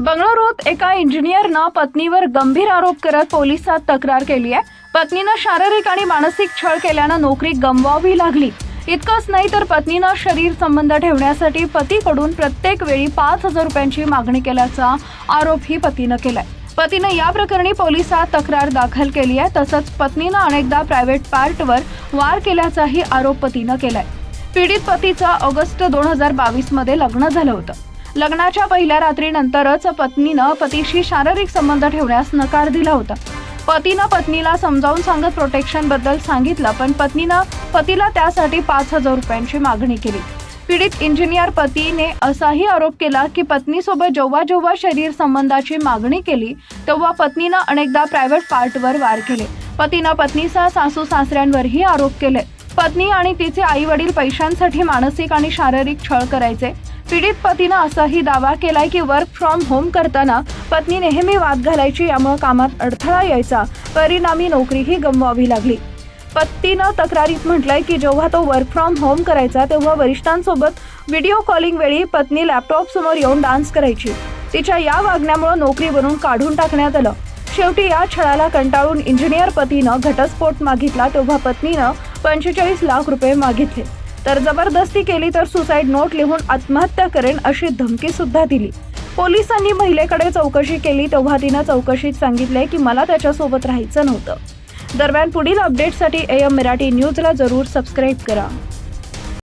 बंगळुरूत एका इंजिनियरनं पत्नीवर गंभीर आरोप करत पोलिसात तक्रार केली आहे. पत्नीनं शारीरिक आणि मानसिक छळ केल्यानं नोकरी गमवावी लागली. इतकंच नाही तर पत्नीनं शरीर संबंध ठेवण्यासाठी पतीकडून प्रत्येक वेळी पाच हजार रुपयांची मागणी केल्याचा आरोपही पतीनं केलाय. पतीनं या प्रकरणी पोलिसात तक्रार दाखल केली आहे. तसंच पत्नीनं अनेकदा प्रायव्हेट पार्टवर वार केल्याचाही आरोप पतीनं केलाय. पीडित पतीचं ऑगस्ट दोन हजार बावीसमध्ये लग्न झालं होतं. लग्नाच्या पहिल्या रात्रीनंतरच पत्नीनं पतीशी शारीरिक संबंध ठेवण्यास नकार दिला होता. पतीनं पत्नीला समजावून सांगत प्रोटेक्शनबद्दल सांगितलं पण पत्नीनं पतीला त्यासाठी पाच हजार रुपयांची मागणी केली. पीडित इंजिनियर पतीने असाही आरोप केला की पत्नीसोबत जेव्हा जेव्हा शरीर संबंधाची मागणी केली तेव्हा पत्नीनं अनेकदा प्रायव्हेट पार्टवर वार केले. पतीनं पत्नीसह सासू सासऱ्यांवरही आरोप केले. पत्नी आणि तिचे आई वडील पैशांसाठी मानसिक आणि शारीरिक छळ करायचे. पीडित पतीनं असाही दावा केलाय की वर्क फ्रॉम होम करताना पत्नी नेहमी वाद घालायची यामुळे कामात अडथळा यायचा. परिणामी नोकरीही गमवावी लागली. पत्नीनं तक्रारीत म्हटलंय की जेव्हा तो वर्क फ्रॉम होम करायचा तेव्हा वरिष्ठांसोबत व्हिडिओ कॉलिंग वेळी पत्नी लॅपटॉप समोर येऊन डान्स करायची. तिच्या या वागण्यामुळे नोकरीवरून काढून टाकण्यात आलं. शेवटी या छळाला कंटाळून इंजिनियर पतीनं घटस्फोट मागितला तेव्हा पत्नीनं पंचेचाळीस लाख रुपये मागितले. तर जबरदस्ती केली तर सुसाईड नोट लिहून आत्महत्या करेन अशी धमकी सुद्धा दिली. पोलिसांनी महिलेकडे चौकशी केली तेव्हा तिनं चौकशीत सांगितले की मला त्याच्यासोबत राहायचं नव्हतं. दरम्यान पुढील अपडेटसाठी ए एम मराठी न्यूजला जरूर सबस्क्राईब करा.